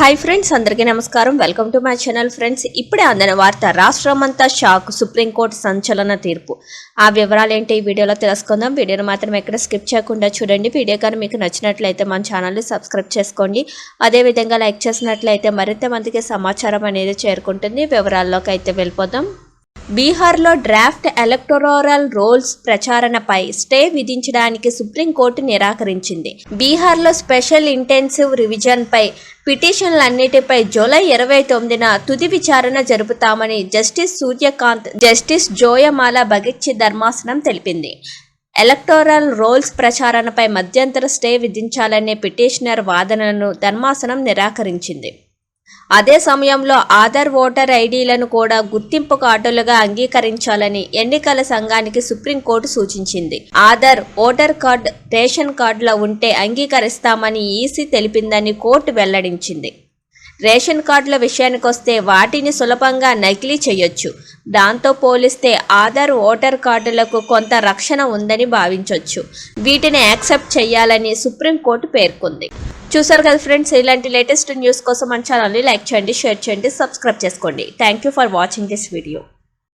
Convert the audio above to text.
Hi friends అందరికీ నమస్కారం. Welcome to my channel friends ఇప్పుడే అందిన వార్త రాష్ట్రమంతా షాక్ సుప్రీంకోర్టు సంచలన తీర్పు. ఆ వివరాలు ఏంటి ఈ వీడియోలో తెలుసుకుందాం. వీడియోను మాత్రం ఎక్కడ స్కిప్ చేయకుండా చూడండి. వీడియో కానీ మీకు నచ్చినట్లయితే మన ఛానల్ని సబ్స్క్రైబ్ చేసుకోండి. అదేవిధంగా లైక్ చేసినట్లయితే మరింత మందికి సమాచారం అనేది చేరుకుంటుంది. వివరాల్లోకి అయితే వెళ్ళిపోదాం. బీహార్లో డ్రాఫ్ట్ ఎలక్టోరల్ రోల్స్ ప్రచారణపై స్టే విధించడానికి సుప్రీంకోర్టు నిరాకరించింది. బీహార్లో స్పెషల్ ఇంటెన్సివ్ రివిజన్పై పిటిషన్లన్నిటిపై జూలై ఇరవై తొమ్మిదిన తుది విచారణ జరుపుతామని జస్టిస్ సూర్యకాంత్ జస్టిస్ జోయమాల బగిచ్చి ధర్మాసనం తెలిపింది. ఎలక్టోరల్ రోల్స్ ప్రచారణపై మధ్యంతర స్టే విధించాలనే పిటిషనర్ వాదనలను ధర్మాసనం నిరాకరించింది. అదే సమయంలో ఆధార్ ఓటర్ ఐడీలను కూడా గుర్తింపు కార్డులుగా అంగీకరించాలని ఎన్నికల సంఘానికి సుప్రీంకోర్టు సూచించింది. ఆధార్ ఓటర్ కార్డ్ రేషన్ కార్డులో ఉంటే అంగీకరిస్తామని ఈసీ తెలిపిందని కోర్టు వెల్లడించింది. రేషన్ కార్డుల విషయానికొస్తే వాటిని సులభంగా నకిలీ చేయొచ్చు. దాంతో పోలిస్తే ఆధార్ ఓటర్ కార్డులకు కొంత రక్షణ ఉందని భావించవచ్చు వీటిని యాక్సెప్ట్ చేయాలని సుప్రీంకోర్టు పేర్కొంది. చూసారు కదా ఫ్రెండ్స్ ఇలాంటి లేటెస్ట్ న్యూస్ కోసం మన ఛానల్ని లైక్ చేయండి షేర్ చేయండి సబ్స్క్రైబ్ చేసుకోండి. Thank you for watching this video